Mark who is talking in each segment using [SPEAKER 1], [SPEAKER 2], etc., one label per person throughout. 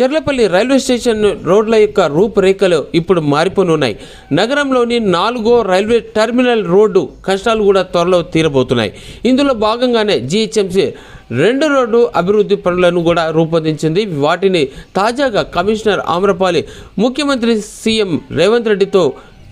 [SPEAKER 1] Cherlapally railway station రోడ్ల యొక్క రూపురేఖలు ఇప్పుడు మారిపోనున్నాయి. నగరంలోని నాలుగో రైల్వే టెర్మినల్ రోడ్డు కష్టాలు కూడా త్వరలో తీరబోతున్నాయి. ఇందులో భాగంగానే జిహెచ్ఎంసీ రెండు రోడ్డు అభివృద్ధి పనులను కూడా రూపొందించింది. వాటిని తాజాగా కమిషనర్ ఆమ్రపాలి ముఖ్యమంత్రి సీఎం రేవంత్ రెడ్డితో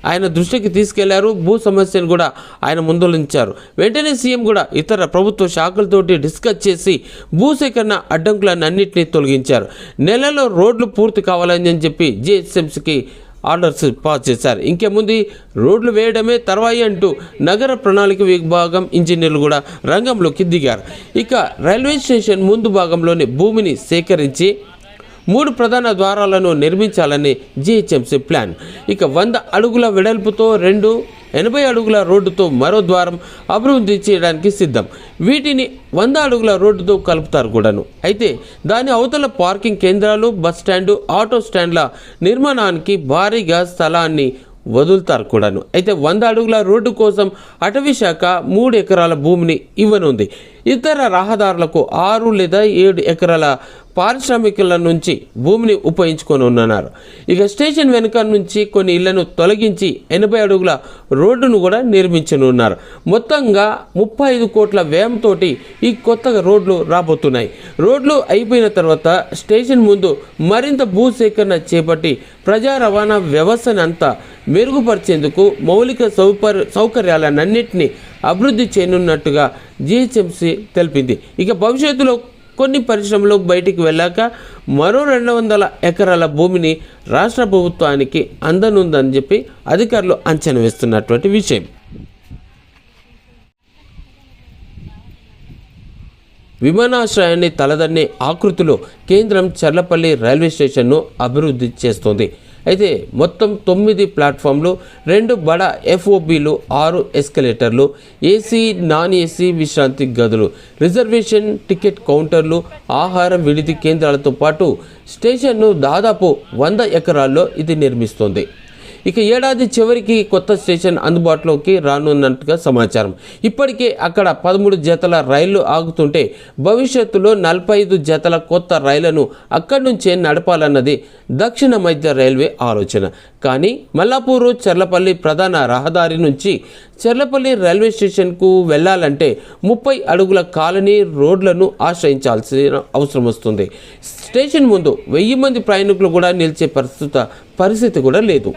[SPEAKER 1] ఆయన దృష్టికి తీసుకెళ్ళారు. భూ సమస్యను కూడా ఆయన ముందుంచారు వెంటనే సీఎం కూడా ఇతర ప్రభుత్వ శాఖలతోటి డిస్కస్ చేసి భూసేకరణ అడ్డంకులను అన్నింటినీ తొలగించారు. నెలలో రోడ్లు పూర్తి కావాలని అని చెప్పి జిహెచ్ఎంసీకి ఆర్డర్స్ పాస్ చేశారు. ఇంకేముంది రోడ్లు వేయడమే తర్వాయి అంటూ నగర ప్రణాళిక విభాగం ఇంజనీర్లు కూడా రంగంలోకి దిగారు. ఇక రైల్వే స్టేషన్ ముందు భాగంలోని భూమిని సేకరించి మూడు ప్రధాన ద్వారాలను నిర్మించాలని జిహెచ్ఎంసీ ప్లాన్. ఇక వంద అడుగుల వెడల్పుతో రెండు ఎనభై అడుగుల రోడ్డుతో మరో ద్వారం అభివృద్ధి చేయడానికి సిద్ధం. వీటిని వంద అడుగుల రోడ్డుతో కలుపుతారు కూడాను. అయితే దాని అవతల పార్కింగ్ కేంద్రాలు బస్ స్టాండు ఆటో స్టాండ్ల నిర్మాణానికి భారీగా స్థలాన్ని వదులుతారు కూడాను. అయితే వంద అడుగుల రోడ్డు కోసం అటవీ శాఖ మూడు ఎకరాల భూమిని ఇవ్వనుంది. ఇతర రహదారులకు ఆరు లేదా ఏడు ఎకరాల పారిశ్రామికుల నుంచి భూమిని ఉపయోగించుకొని ఉన్నారు ఇక స్టేషన్ వెనుక నుంచి కొన్ని ఇళ్ళను తొలగించి ఎనభై అడుగుల రోడ్డును కూడా నిర్మించనున్నారు. మొత్తంగా ముప్పై ఐదు కోట్ల వ్యయంతో ఈ కొత్త రోడ్లు రాబోతున్నాయి. రోడ్లు అయిపోయిన తర్వాత స్టేషన్ ముందు మరింత భూసేకరణ చేపట్టి ప్రజా రవాణా వ్యవస్థను అంతా మెరుగుపరిచేందుకు మౌలిక సౌకర్య సౌకర్యాలన్నింటినీ అభివృద్ధి చేయనున్నట్టుగా జిహెచ్ఎంసీ తెలిపింది. ఇక భవిష్యత్తులో కొన్ని పరిశ్రమలు బయటికి వెళ్ళాక మరో రెండు వందల ఎకరాల భూమిని రాష్ట్ర ప్రభుత్వానికి అందనుందని చెప్పి అధికారులు అంచనా వేస్తున్నటువంటి విషయం. విమానాశ్రయాన్ని తలదన్నే ఆకృతిలో కేంద్రం చర్లపల్లి రైల్వే స్టేషన్ను అభివృద్ధి చేస్తోంది. అయితే మొత్తం తొమ్మిది ప్లాట్ఫామ్లు రెండు బడ ఎఫ్ఓబీలు ఆరు ఎస్కలేటర్లు ఏసీ నాన్ ఏసీ విశ్రాంతి గదులు రిజర్వేషన్ టికెట్ కౌంటర్లు ఆహార విడిది కేంద్రాలతో పాటు స్టేషన్ను దాదాపు వంద ఎకరాల్లో ఇది నిర్మిస్తోంది. ఇక ఏడాది చివరికి కొత్త స్టేషన్ అందుబాటులోకి రానున్నట్టుగా సమాచారం. ఇప్పటికే అక్కడ పదమూడు జతల రైళ్ళు ఆగుతుంటే భవిష్యత్తులో నలభై ఐదు జతల కొత్త రైళ్ళను అక్కడి నుంచే నడపాలన్నది దక్షిణ మధ్య రైల్వే ఆలోచన. కానీ మల్లాపూరు చర్లపల్లి ప్రధాన రహదారి నుంచి చర్లపల్లి రైల్వే స్టేషన్కు వెళ్ళాలంటే ముప్పై అడుగుల కాలనీ రోడ్లను ఆశ్రయించాల్సిన అవసరం వస్తుంది. స్టేషన్ ముందు వెయ్యి మంది ప్రయాణికులు కూడా నిలిచే ప్రస్తుత పరిస్థితి కూడా లేదు.